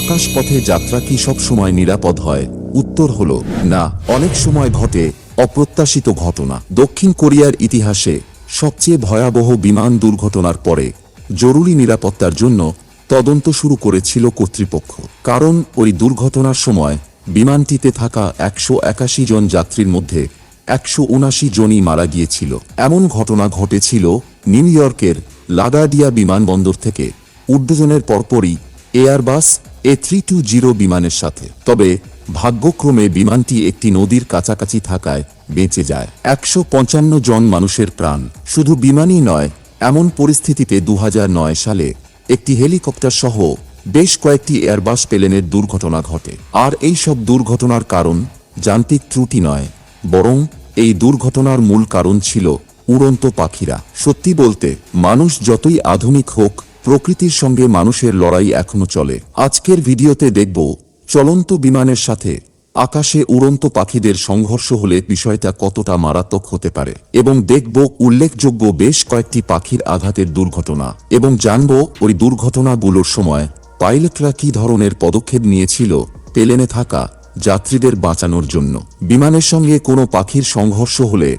আকাশপথে যাত্রা কি সব সময় নিরাপদ হয়? উত্তর হল, না। অনেক সময় ঘটে অপ্রত্যাশিত ঘটনা। দক্ষিণ কোরিয়ার ইতিহাসে সবচেয়ে ভয়াবহ বিমান দুর্ঘটনার পরে জরুরি নিরাপত্তার জন্য তদন্ত শুরু করেছিল কর্তৃপক্ষ। কারণ ওই দুর্ঘটনার সময় বিমানটিতে থাকা একশো একাশি জন যাত্রীর মধ্যে একশো উনাশি জনই মারা গিয়েছিল। এমন ঘটনা ঘটেছিল নিউ ইয়র্কের লাগাডিয়া বিমানবন্দর থেকে। উড্ডয়নের পরপরই এয়ারবাস এ থ্রি বিমানের সাথে। তবে ভাগ্যক্রমে বিমানটি একটি নদীর কাছাকাছি থাকায় বেঁচে যায়। একশো পঞ্চান্ন জন মানুষের প্রাণ। শুধু বিমানই নয়, এমন পরিস্থিতিতে দু হাজার নয় সালে একটি হেলিকপ্টার সহ বেশ কয়েকটি এয়ারবাস প্লেনের দুর্ঘটনা ঘটে। আর এই সব দুর্ঘটনার কারণ যান্ত্রিক ত্রুটি নয়, বরং এই দুর্ঘটনার মূল কারণ ছিল উড়ন্ত পাখিরা। সত্যি বলতে, মানুষ যতই আধুনিক হোক প্রকৃতির সঙ্গে মানুষের লড়াই এখনও চলে। আজকের ভিডিওতে দেখব, চলন্ত বিমানের সাথে আকাশে উড়ন্ত পাখিদের সংঘর্ষ হলে বিষয়টা কতটা মারাত্মক হতে পারে এবং দেখব উল্লেখযোগ্য বেশ কয়েকটি পাখির আঘাতের দুর্ঘটনা এবং জানব ওই দুর্ঘটনাগুলোর সময় পাইলটরা কি ধরনের পদক্ষেপ নিয়েছিল প্লেনে থাকা যাত্রীদের বাঁচানোর জন্য। বিমানের সঙ্গে কোনো পাখির সংঘর্ষ হলে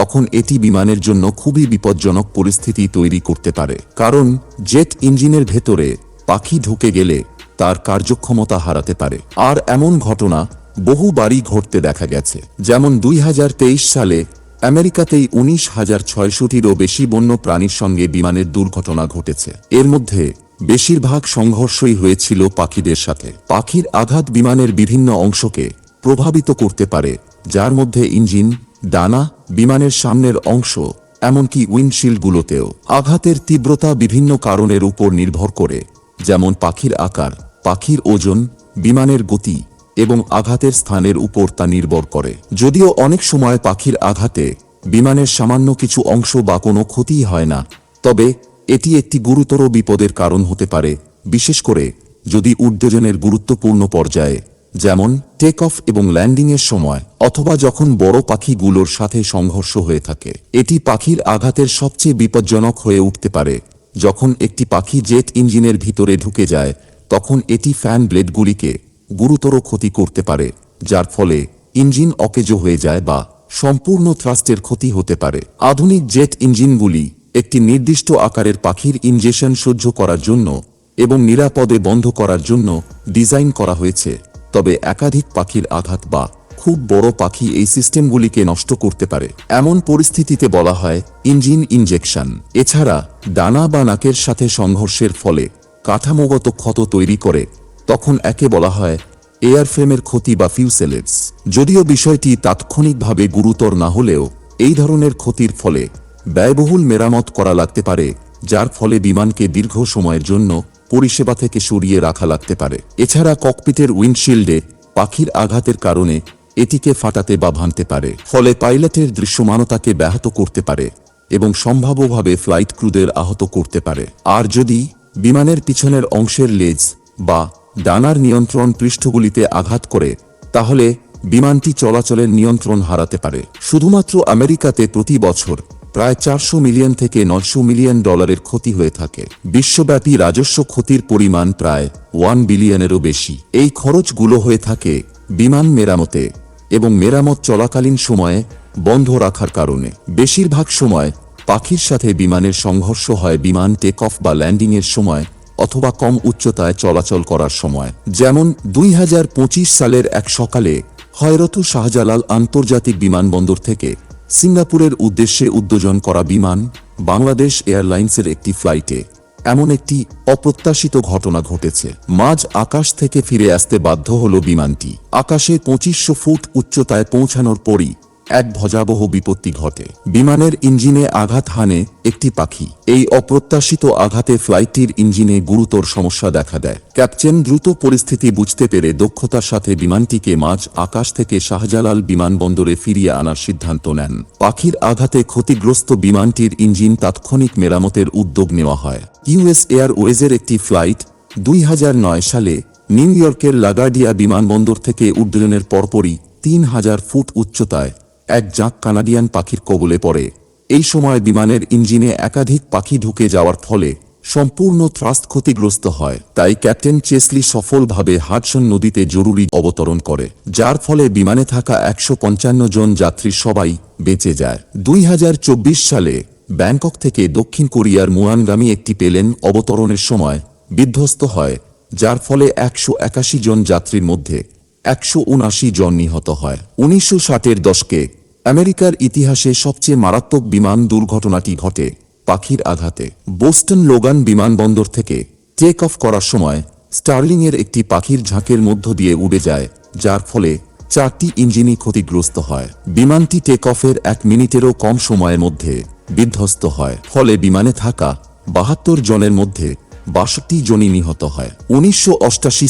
তখন এটি বিমানের জন্য খুবই বিপজ্জনক পরিস্থিতি তৈরি করতে পারে। কারণ, জেট ইঞ্জিনের ভেতরে পাখি ঢুকে গেলে তার কার্যক্ষমতা হারাতে পারে। আর এমন ঘটনা বহুবারই ঘটতে দেখা গেছে। যেমন দুই হাজার তেইশ সালে আমেরিকাতেই উনিশ হাজার ছয়শটিরও বেশি বন্য প্রাণীর সঙ্গে বিমানের দুর্ঘটনা ঘটেছে। এর মধ্যে বেশিরভাগ সংঘর্ষই হয়েছিল পাখিদের সাথে। পাখির আঘাত বিমানের বিভিন্ন অংশকে প্রভাবিত করতে পারে, যার মধ্যে ইঞ্জিন ডানা বিমানের সামনের অংশ, এমনকি উইন্ডশিল্ডগুলোতেও। আঘাতের তীব্রতা বিভিন্ন কারণের উপর নির্ভর করে, যেমন পাখির আকার, পাখির ওজন, বিমানের গতি এবং আঘাতের স্থানের উপর তা নির্ভর করে। যদিও অনেক সময় পাখির আঘাতে বিমানের সামান্য কিছু অংশ বা কোনো ক্ষতিই হয় না, তবে এটি একটি গুরুতর বিপদের কারণ হতে পারে, বিশেষ করে যদি উড্ডয়নের গুরুত্বপূর্ণ পর্যায়ে যেমন টেক অফ এবং ল্যান্ডিংয়ের সময়, অথবা যখন বড় পাখিগুলোর সাথে সংঘর্ষ হয়ে থাকে। এটি পাখির আঘাতের সবচেয়ে বিপজ্জনক হয়ে উঠতে পারে। যখন একটি পাখি জেট ইঞ্জিনের ভিতরে ঢুকে যায়, তখন এটি ফ্যান ব্লেডগুলিকে গুরুতর ক্ষতি করতে পারে, যার ফলে ইঞ্জিন অকেজো হয়ে যায় বা সম্পূর্ণ থ্রাস্টের ক্ষতি হতে পারে। আধুনিক জেট ইঞ্জিনগুলি একটি নির্দিষ্ট আকারের পাখির ইনজেকশন সহ্য করার জন্য এবং নিরাপদে বন্ধ করার জন্য ডিজাইন করা হয়েছে। তবে একাধিক পাখির আঘাত বা খুব বড় পাখি এই সিস্টেমগুলিকে নষ্ট করতে পারে। এমন পরিস্থিতিতে বলা হয় ইঞ্জিন ইনজেকশন। এছাড়া ডানা বা নাকের সাথে সংঘর্ষের ফলে কাঠামোগত ক্ষত তৈরি করে, তখন একে বলা হয় এয়ারফ্রেমের ক্ষতি বা ফিউসেলেটস যদিও বিষয়টি তাৎক্ষণিকভাবে গুরুতর না হলেও এই ধরনের ক্ষতির ফলে ব্যয়বহুল মেরামত করা লাগতে পারে, যার ফলে বিমানকে দীর্ঘ সময়ের জন্য পরিষেবা থেকে সরিয়ে রাখা লাগতে পারে। এছাড়া ককপিটের উইন্ডশিল্ডে পাখির আঘাতের কারণে এটিকে ফাটাতে বা ভাঙতে পারে। ফলে পাইলটের দৃশ্যমানতাকে ব্যাহত করতে পারে এবং সম্ভাব্যভাবে ফ্লাইট ক্রুদের আহত করতে পারে। আর যদি বিমানের পিছনের অংশের লেজ বা ডানার নিয়ন্ত্রণ পৃষ্ঠগুলিতে আঘাত করে, তাহলে বিমানটি চলাচলের নিয়ন্ত্রণ হারাতে পারে। শুধুমাত্র আমেরিকাতে প্রতি বছর প্রায় চারশো মিলিয়ন থেকে নশো মিলিয়ন ডলারের ক্ষতি হয়ে থাকে। বিশ্বব্যাপী রাজস্ব ক্ষতির পরিমাণ প্রায় ওয়ান বিলিয়নেরও বেশি। এই খরচগুলো হয়ে থাকে বিমান মেরামতে এবং মেরামত চলাকালীন সময়ে বন্ধ রাখার কারণে। বেশিরভাগ সময় পাখির সাথে বিমানের সংঘর্ষ হয় বিমান টেক অফ বা ল্যান্ডিংয়ের সময় অথবা কম উচ্চতায় চলাচল করার সময়। যেমন দুই হাজার পঁচিশ সালের এক সকালে হয়রতু শাহজালাল আন্তর্জাতিক বিমানবন্দর থেকে সিঙ্গাপুরের উদ্দেশ্যে উদ্বোধন করা বিমান বাংলাদেশ এয়ারলাইন্সের একটি ফ্লাইটে এমন একটি অপ্রত্যাশিত ঘটনা ঘটেছে। মাঝ আকাশ থেকে ফিরে আসতে বাধ্য হল বিমানটি। আকাশে পঁচিশশো ফুট উচ্চতায় পৌঁছানোর পরই এক ভয়াবহ বিপত্তি ঘটে। বিমানের ইঞ্জিনে আঘাত হানে একটি পাখি। এই অপ্রত্যাশিত আঘাতে ফ্লাইটটির ইঞ্জিনে গুরুতর সমস্যা দেখা দেয়। ক্যাপ্টেন দ্রুত পরিস্থিতি বুঝতে পেরে দক্ষতার সাথে বিমানটিকে মাঝ আকাশ থেকে শাহজালাল বিমানবন্দরে ফিরিয়ে আনার সিদ্ধান্ত নেন। পাখির আঘাতে ক্ষতিগ্রস্ত বিমানটির ইঞ্জিন তাৎক্ষণিক মেরামতের উদ্যোগ নেওয়া হয়। ইউএস এয়ারওয়েজের একটি ফ্লাইট দুই হাজার নয় সালে নিউ ইয়র্কের লাগার্ডিয়া বিমানবন্দর থেকে উড্ডয়নের পরপরই তিন হাজার ফুট উচ্চতায় এক জাঁক কানাডিয়ান পাখির কবলে পড়ে। এই সময় বিমানের ইঞ্জিনে একাধিক পাখি ঢুকে যাওয়ার ফলে সম্পূর্ণ থ্রাস্ট ক্ষতিগ্রস্ত হয়। তাই ক্যাপ্টেন চেসলি সফলভাবে হাডসন নদীতে জরুরি অবতরণ করে, যার ফলে বিমানে থাকা একশো পঞ্চান্ন জন যাত্রী সবাই বেঁচে যায়। দুই হাজার চব্বিশ সালে ব্যাংকক থেকে দক্ষিণ কোরিয়ার মুয়ানগামী একটি পেলেন অবতরণের সময় বিধ্বস্ত হয়, যার ফলে একশো একাশি জন যাত্রীর মধ্যে একশো উনআশি জন নিহত হয়। উনিশশো ষাটের দশকে আমেরিকার ইতিহাসে সবচেয়ে মারাত্মক বিমান দুর্ঘটনাটি ঘটে পাখির আঘাতে। বোস্টন লোগান বিমানবন্দর থেকে টেক অফ করার সময় স্টার্লিংয়ের একটি পাখির ঝাঁকের মধ্য দিয়ে উড়ে যায়, যার ফলে চারটি ইঞ্জিনই ক্ষতিগ্রস্ত হয়। বিমানটি টেক অফের এক মিনিটেরও কম সময়ের মধ্যে বিধ্বস্ত হয়, ফলে বিমানে থাকা বাহাত্তর জনের মধ্যে বাষট্টি জনই নিহত হয়। উনিশশো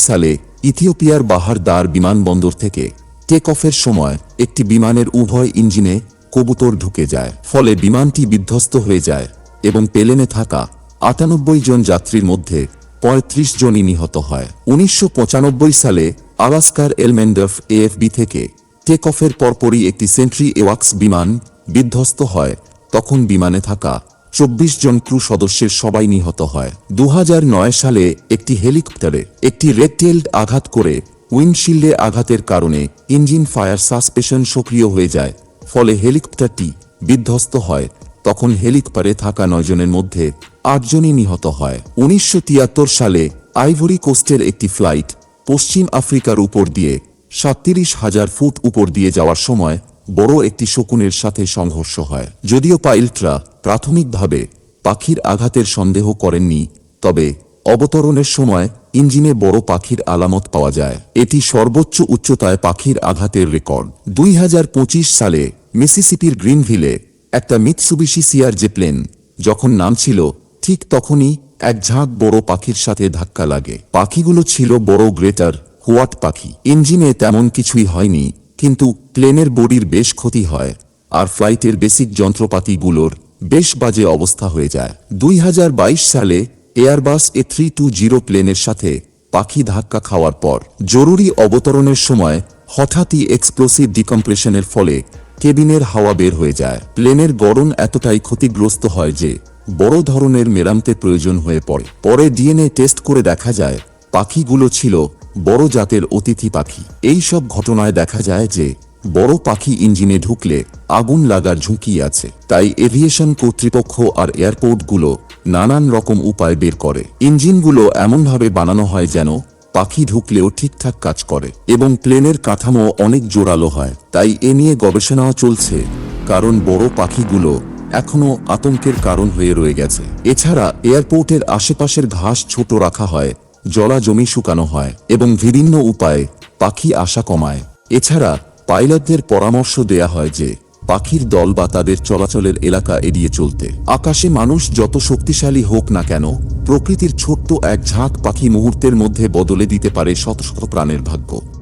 সালে ইথিওপিয়ার বাহারদার বিমানবন্দর থেকে টেক অফের সময় একটি বিমানের উভয় ইঞ্জিনে কবুতর ঢুকে যায়। ফলে বিমানটি বিধ্বস্ত হয়ে যায় এবং পেলেনে থাকা আটানব্বই জন যাত্রীর মধ্যে পঁয়ত্রিশ জনই নিহত হয়। উনিশশো সালে আলাস্কার এলমেন্ডফ এএফবি থেকে টেক অফের পরপরই একটি সেন্ট্রি এওয়াক্স বিমান বিধ্বস্ত হয়। তখন বিমানে থাকা চব্বিশ জন ক্রু সদস্যের সবাই নিহত হয়। দু হাজার নয় সালে একটি হেলিকপ্টারে একটি রেডটেল্ড আঘাত করে উইন্ডশিল্ডে আঘাতের কারণে ইঞ্জিন ফায়ার সাসপেশন সক্রিয় হয়ে যায়, ফলে হেলিকপ্টারটি বিধ্বস্ত হয়। তখন হেলিকপ্টারে থাকা নয়জনের মধ্যে আটজনই নিহত হয়। উনিশশো তিয়াত্তর সালে আইভরি কোস্টের একটি ফ্লাইট পশ্চিম আফ্রিকার উপর দিয়ে সাতত্রিশ হাজার ফুট উপর দিয়ে যাওয়ার সময় বড় একটি শকুনের সাথে সংঘর্ষ হয়। যদিও পাইলটরা প্রাথমিকভাবে পাখির আঘাতের সন্দেহ করেননি, তবে অবতরণের সময় ইঞ্জিনে বড় পাখির আলামত পাওয়া যায়। এটি সর্বোচ্চ উচ্চতায় পাখির আঘাতের রেকর্ড। দুই হাজার পঁচিশ সালে মিসিসিপির গ্রিনভিলে একটা মিৎসুবিশি সিয়ার যে প্লেন যখন নামছিল, ঠিক তখনই এক ঝাঁক বড় পাখির সাথে ধাক্কা লাগে। পাখিগুলো ছিল বড় গ্রেটার, হোয়াট পাখি। ইঞ্জিনে তেমন কিছুই হয়নি, কিন্তু প্লেনের বডির বেশ ক্ষতি হয়, আর ফ্লাইটের বেসিক যন্ত্রপাতিগুলোর বেশ বাজে অবস্থা হয়ে যায়। দুই হাজার বাইশ সালে Airbus A three two zero প্লেনের সাথে পাখি ধাক্কা খাওয়ার পর জরুরি অবতরণের সময় হঠাৎই এক্সপ্লোসিভ ডিকম্প্রেশনের ফলে কেবিনের হাওয়া বের হয়ে যায়। প্লেনের গড়ন এতটাই ক্ষতিগ্রস্ত হয় যে বড় ধরনের মেরামতের প্রয়োজন হয়ে পড়ে। পরে ডিএনএ টেস্ট করে দেখা যায়, পাখিগুলো ছিল বড় জাতের অতিথি পাখি। এই সব ঘটনায় দেখা যায় যে বড় পাখি ইঞ্জিনে ঢুকলে আগুন লাগার ঝুঁকি আছে। তাই এভিয়েশন কর্তৃপক্ষ আর এয়ারপোর্টগুলো নানান রকম উপায় বের করে। ইঞ্জিনগুলো এমনভাবে বানানো হয় যেন পাখি ঢুকলেও ঠিকঠাক কাজ করে এবং প্লেনের কাঠামো অনেক জোরালো হয়। তাই এ নিয়ে গবেষণাও চলছে, কারণ বড় পাখিগুলো এখনও আতঙ্কের কারণ হয়ে রয়ে গেছে। এছাড়া এয়ারপোর্টের আশেপাশের ঘাস ছোট রাখা হয়, জলা জমি শুকানো হয় এবং বিভিন্ন উপায়ে পাখি আশা কমায়। এছাড়া পাইলটদের পরামর্শ দেয়া হয় যে পাখির দল বা তাদের চলাচলের এলাকা এড়িয়ে চলতে। আকাশে মানুষ যত শক্তিশালী হোক না কেন, প্রকৃতির ছোট্ট এক ঝাঁক পাখি মুহূর্তের মধ্যে বদলে দিতে পারে শত শত প্রাণের ভাগ্য।